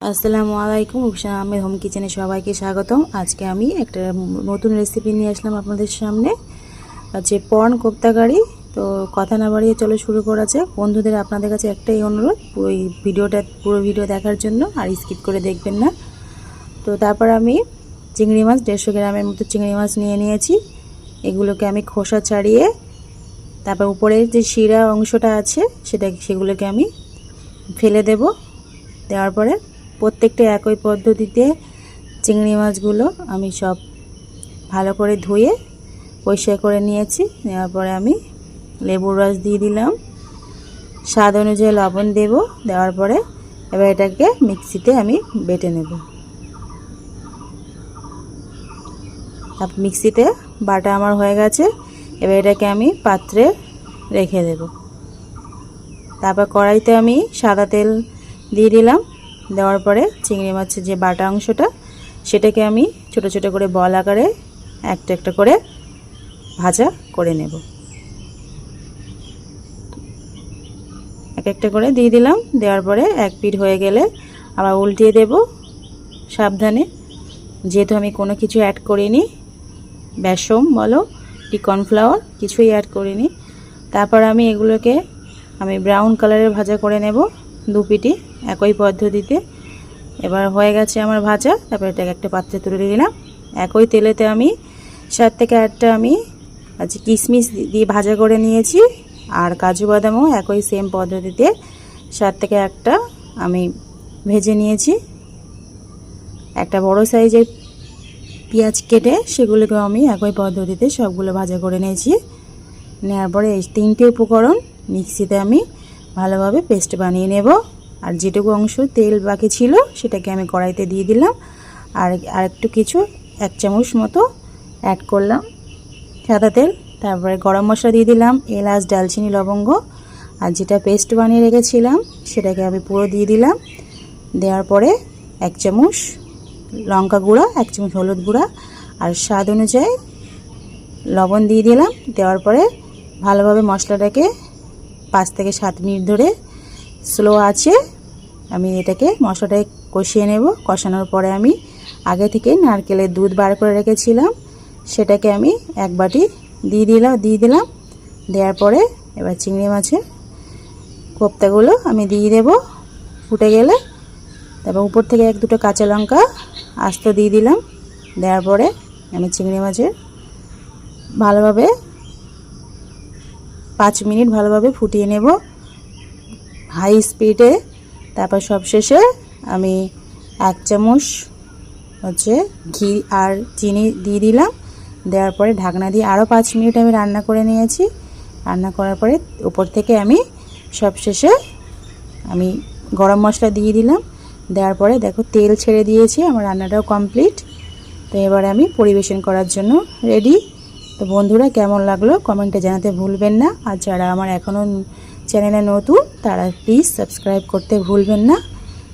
আসসালামু আলাইকুম রুকসান আহমেদ হোম কিচেনে সবাইকে স্বাগতম। আজকে আমি একটা নতুন রেসিপি নিয়ে আসলাম আপনাদের সামনে। হচ্ছে পর্ন কোপ্তাকারি তো কথা না বাড়িয়ে চলো শুরু করা যাক। বন্ধুদের আপনাদের কাছে একটাই অনুরোধ ওই ভিডিওটা, পুরো ভিডিও দেখার জন্য আর স্কিপ করে দেখবেন না। তো তারপর আমি চিংড়ি মাছ, দেড়শো গ্রামের মতো চিংড়ি মাছ নিয়ে নিয়েছি। এগুলোকে আমি খোসা ছাড়িয়ে, তারপর উপরের যে শিরা অংশটা আছে, সেটা, সেগুলোকে আমি ফেলে দেব। দেওয়ার পরে প্রত্যেকটা একই পদ্ধতিতে চিংড়ি মাছগুলো আমি সব ভালো করে ধুয়ে পরিষ্কার করে নিয়েছি। নেওয়ার পরে আমি লেবুর রস দিয়ে দিলাম। স্বাদ অনুযায়ী লবণ দেব। দেওয়ার পরে এবার এটাকে মিক্সিতে আমি বেটে নেব। মিক্সিতে বাটা আমার হয়ে গেছে। এবার এটাকে আমি পাত্রে রেখে দেব। তারপর কড়াইতে আমি সাদা তেল দিয়ে দিলাম। দেওয়ার পরে চিংড়ি মাছের যে বাটা অংশটা, সেটাকে আমি ছোট ছোট করে বল আকারে একটা একটা করে ভাজা করে নেব। এক একটা করে দিয়ে দিলাম, দেওয়ার পরে এক পিঠ হয়ে গেলে আবার উল্টিয়ে দেব সাবধানে। যেহেতু আমি কোনো কিছু অ্যাড করিনি বেসম বলো কি কর্নফ্লাওয়ার কিছুই অ্যাড করিনি, তারপর আমি এগুলোকে আমি ব্রাউন কালারের ভাজা করে নেব দু পিটি একই পদ্ধতিতে। এবার হয়ে গেছে আমার ভাজা, তারপর এটাকে একটা পাত্রে তুলে দিলাম একই তেলেতে আমি সাত থেকে আটটা আমি আজকে কিশমিশ দিয়ে ভাজা করে নিয়েছি। আর কাজু বাদামও একই সেম পদ্ধতিতে সাত থেকে একটা আমি ভেজে নিয়েছি। একটা বড় সাইজের পেঁয়াজ কেটে সেগুলোকেও আমি একই পদ্ধতিতে সবগুলো ভাজা করে নিয়েছি। নেওয়ার পরে এই তিনটে উপকরণ মিক্সিতে আমি ভালোভাবে পেস্ট বানিয়ে নেব। আর যেটুকু অংশ তেল বাকি ছিল, সেটাকে আমি কড়াইতে দিয়ে দিলাম। আর আর একটু কিছু, এক চামচ মতো অ্যাড করলাম সাদা তেল। তারপরে গরম মশলা দিয়ে দিলাম, এলাচ, ডালচিনি, লবঙ্গ। আর যেটা পেস্ট বানিয়ে রেখেছিলাম, সেটাকে আমি পুরো দিয়ে দিলাম। দেওয়ার পরে এক চামচ লঙ্কা গুঁড়া, এক চামচ হলুদ গুঁড়া। আর স্বাদ অনুযায়ী লবণ দিয়ে দিলাম। দেওয়ার পরে ভালোভাবে মশলাটাকে পাঁচ থেকে সাত মিনিট ধরে স্লো আছে। আমি এটাকে মশলাটাকে কষিয়ে নেব। কষানোর পরে আমি আগে থেকে নারকেলের দুধ বার করে রেখেছিলাম। সেটাকে আমি এক বাটি দিয়ে দিলাম দিয়ে দিলাম। দেওয়ার পরে এবার চিংড়ি মাছের কোপ্তাগুলো আমি দিয়ে দেব। ফুটে গেলে তারপর উপর থেকে এক দুটো কাঁচা লঙ্কা আস্ত দিয়ে দিলাম। দেওয়ার পরে আমি চিংড়ি মাছের ভালোভাবে পাঁচ মিনিট ভালোভাবে ফুটিয়ে নেব। হাই স্পিডে, তারপর সবশেষে আমি এক চামচ হচ্ছে ঘি আর চিনি দিয়ে দিলাম। দেওয়ার পরে ঢাকনা দিয়ে আরও পাঁচ মিনিট আমি রান্না করে নিয়েছি। রান্না করার পরে উপর থেকে আমি সবশেষে আমি গরম মশলা দিয়ে দিলাম। দেওয়ার পরে দেখো তেল ছেড়ে দিয়েছি, আমার রান্নাটাও কমপ্লিট। তো এবারে আমি পরিবেশন করার জন্য রেডি। তো বন্ধুরা, কেমন লাগল কমেন্টে জানাতে ভুলবেন না। আর যারা আমার এখনও চ্যানেলে নতুন, তারা প্লিজ সাবস্ক্রাইব করতে ভুলবেন না।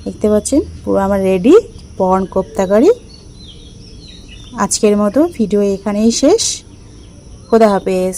দেখতে পাচ্ছেন, পুরো আমার রেডি পর্ন কোপ্তাকারি। আজকের মতো ভিডিও এখানেই শেষ। খোদা হাফেজ।